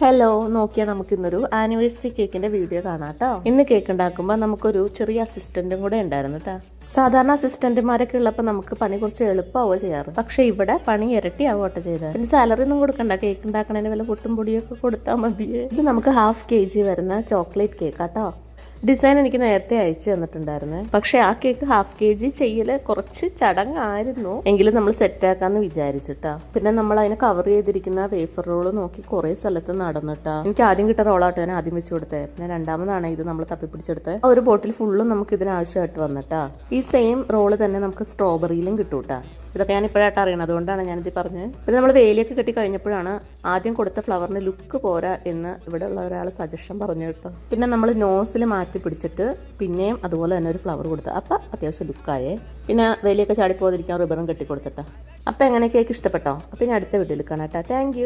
Hello നോക്കിയാൽ നമുക്ക് ഇന്നൊരു ആനിവേഴ്സറി കേക്കിന്റെ വീഡിയോ കാണാം കേട്ടോ ഇന്ന് കേക്ക് ഉണ്ടാക്കുമ്പോൾ നമുക്കൊരു ചെറിയ അസിസ്റ്റന്റും കൂടെ ഉണ്ടായിരുന്നു കേട്ടോ സാധാരണ അസിസ്റ്റന്റുമാരൊക്കെ ഉള്ളപ്പോൾ നമുക്ക് പണി കുറച്ച് എളുപ്പമാവുക ചെയ്യാറ്. പക്ഷെ ഇവിടെ പണി ഇരട്ടി ആവട്ടെ ചെയ്തത് പിന്നെ സാലറി ഒന്നും കൊടുക്കണ്ട. കേക്ക് ഉണ്ടാക്കണതിന് വല്ല പൊട്ടും പൊടിയൊക്കെ കൊടുത്താൽ മതിയേ. ഇത് നമുക്ക് ഹാഫ് കെ ജി വരുന്ന ചോക്ലേറ്റ് കേക്ക് കേട്ടോ ഡിസൈൻ എനിക്ക് നേരത്തെ അയച്ചു തന്നിട്ടുണ്ടായിരുന്നേ. പക്ഷെ ആ കേക്ക് ഹാഫ് കെ ജി ചെയ്യൽ കുറച്ച് ചടങ്ങായിരുന്നു. എങ്കിലും നമ്മൾ സെറ്റ് ആക്കാന്ന് വിചാരിച്ചിട്ടാ. പിന്നെ നമ്മൾ അതിനെ കവർ ചെയ്തിരിക്കുന്ന വേഫർ റോൾ നോക്കി കുറെ സ്ഥലത്ത് നടന്നിട്ടാ. എനിക്ക് ആദ്യം കിട്ട റോളാട്ടോ ഞാൻ ആദ്യം വെച്ച് കൊടുത്തേ. പിന്നെ രണ്ടാമതാണ് ഇത് നമ്മൾ തപ്പിപ്പിടിച്ചെടുത്ത്. ഒരു ബോട്ടിൽ ഫുള്ളും നമുക്ക് ഇതിനാവശ്യമായിട്ട് വന്നിട്ടാ. ഈ സെയിം റോൾ തന്നെ നമുക്ക് സ്ട്രോബെറിയിലും കിട്ടൂട്ടാ. ഇതൊക്കെ ഞാൻ ഇപ്പോഴായിട്ട് അറിയണം അതുകൊണ്ടാണ് ഞാനിത് പറഞ്ഞത് പിന്നെ നമ്മൾ വേലിയൊക്കെ കെട്ടി കഴിഞ്ഞപ്പോഴാണ് ആദ്യം കൊടുത്ത ഫ്ലവറിന് ലുക്ക് പോരാ എന്ന് ഇവിടെ ഉള്ള ഒരാൾ സജഷൻ പറഞ്ഞു കേട്ടോ. പിന്നെ നമ്മൾ നോസിൽ മാറ്റി പിടിച്ചിട്ട് പിന്നെയും അതുപോലെ തന്നെ ഒരു ഫ്ലവർ കൊടുത്തു. അപ്പം അത്യാവശ്യം ലുക്കായേ. പിന്നെ വേലിയൊക്കെ ചാടിപ്പോതിരിക്കാൻ റിബറും കെട്ടി കൊടുത്തിട്ടാ അപ്പം എങ്ങനെ കേക്ക് ഇഷ്ടപ്പെട്ടോ? അപ്പം ഇനി അടുത്ത വീഡിയോയിൽ കാണാം കേട്ടോ താങ്ക്